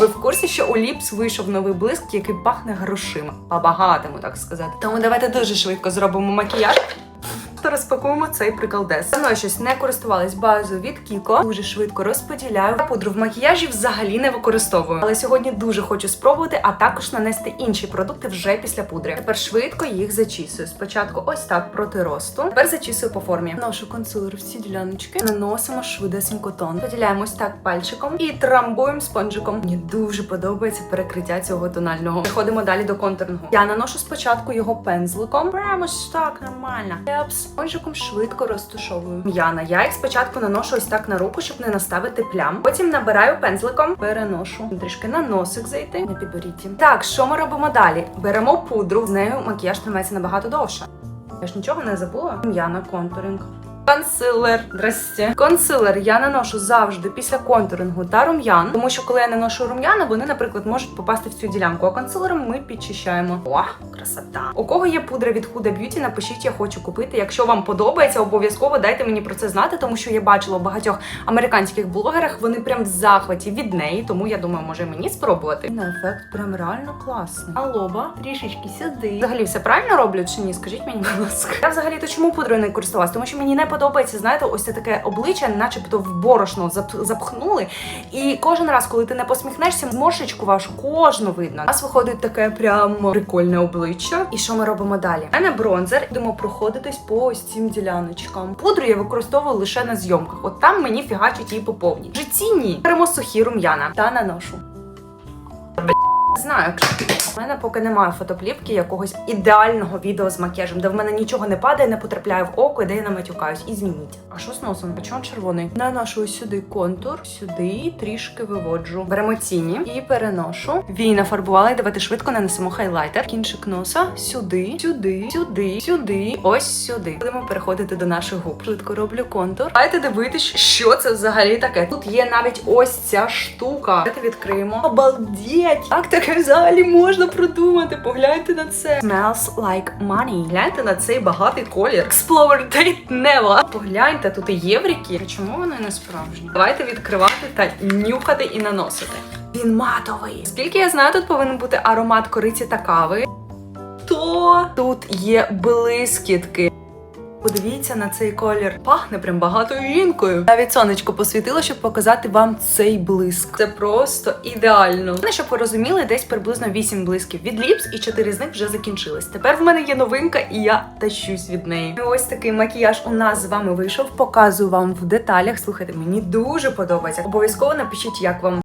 Ви в курсі, що у Ліпс вийшов новий блиск, який пахне грошима. По-багатому, так сказати. Тому давайте дуже швидко зробимо макіяж. Розпакуємо цей приколдес. Давно щось не користувалась базою від Кіко. Дуже швидко розподіляю. Пудру в макіяжі взагалі не використовую. Але сьогодні дуже хочу спробувати, а також нанести інші продукти вже після пудри. Тепер швидко їх зачісую. Спочатку ось так проти росту. Тепер зачісую по формі. Ношу консилер в ці діляночки. Наносимо швидесенько тон. Поділяємо так пальчиком і трамбуємо спонжиком. Мені дуже подобається перекриття цього тонального. Переходимо далі до контурного. Я наношу спочатку його пензликом. Прямо так нормально. Епс. Спонжиком швидко розтушовую. М'яна. Я їх спочатку наношу ось так на руку, щоб не наставити плям. Потім набираю пензликом, переношу трішки на носик зайти на підборідді. Так, що ми робимо далі? Беремо пудру, з нею макіяж тримається набагато довше. Я ж нічого не забула. М'яна контуринг. Консилер. Здрасте. Консилер я наношу завжди після контурингу та рум'ян, тому що коли я наношу рум'яна, вони, наприклад, можуть попасти в цю ділянку. А консилером ми підчищаємо. О, красота. У кого є пудра від Huda Beauty, напишіть, я хочу купити. Якщо вам подобається, обов'язково дайте мені про це знати, тому що я бачила у багатьох американських блогерах. Вони прям в захваті від неї, тому я думаю, може мені спробувати. На ефект прям реально класний. А лоба трішечки сюди. Взагалі все правильно роблю чи ні? Скажіть мені, будь ласка. Я взагалі то чому пудрою не користувалась? Тому що мені не подобається, знаєте, ось це таке обличчя, начебто в борошно зап- запхнули. І кожен раз, коли ти не посміхнешся, зморшечку вашу кожну видно. У нас виходить таке прям прикольне обличчя. І що ми робимо далі? У мене бронзер. Будемо проходитись по ось цим діляночкам. Пудру я використовую лише на зйомках. От там мені фігачить її по повній. В житті ні. Беремо сухі рум'яна та наношу. Знаю, у мене поки немає фотоплівки якогось ідеального відео з макіяжем, де в мене нічого не падає, не потрапляє в око, і де я не матюкаюсь. І змініть. А що з носом? А чого червоний? Наношу сюди контур, сюди трішки виводжу. Беремо тіні і переношу. Вій нафарбувала і давайте швидко нанесемо хайлайтер. Кінчик носа сюди, сюди, сюди, сюди, ось сюди. Будемо переходити до наших губ. Швидко роблю контур. Давайте дивитись, що це взагалі таке. Тут є навіть ось ця штука. Давайте відкриємо. Обалдеть! Як таке взагалі можна продумати? Погляньте на це. Smells like money. Гляньте на цей багатий колір. Explorer Date Never. Погляньте, тут і євріки. Чому вони не справжні? Давайте відкривати та нюхати і наносити. Він матовий. Скільки я знаю, тут повинен бути аромат кориці та кави. То тут є блискітки. Подивіться на цей колір. Пахне прям багатою жінкою. Навіть сонечко посвітило, щоб показати вам цей блиск. Це просто ідеально. Ну, щоб ви розуміли, десь приблизно 8 блисків від ліпс, і 4 з них вже закінчились. Тепер в мене є новинка, і я тащусь від неї. І ось такий макіяж у нас з вами вийшов. Показую вам в деталях. Слухайте, мені дуже подобається. Обов'язково напишіть, як вам.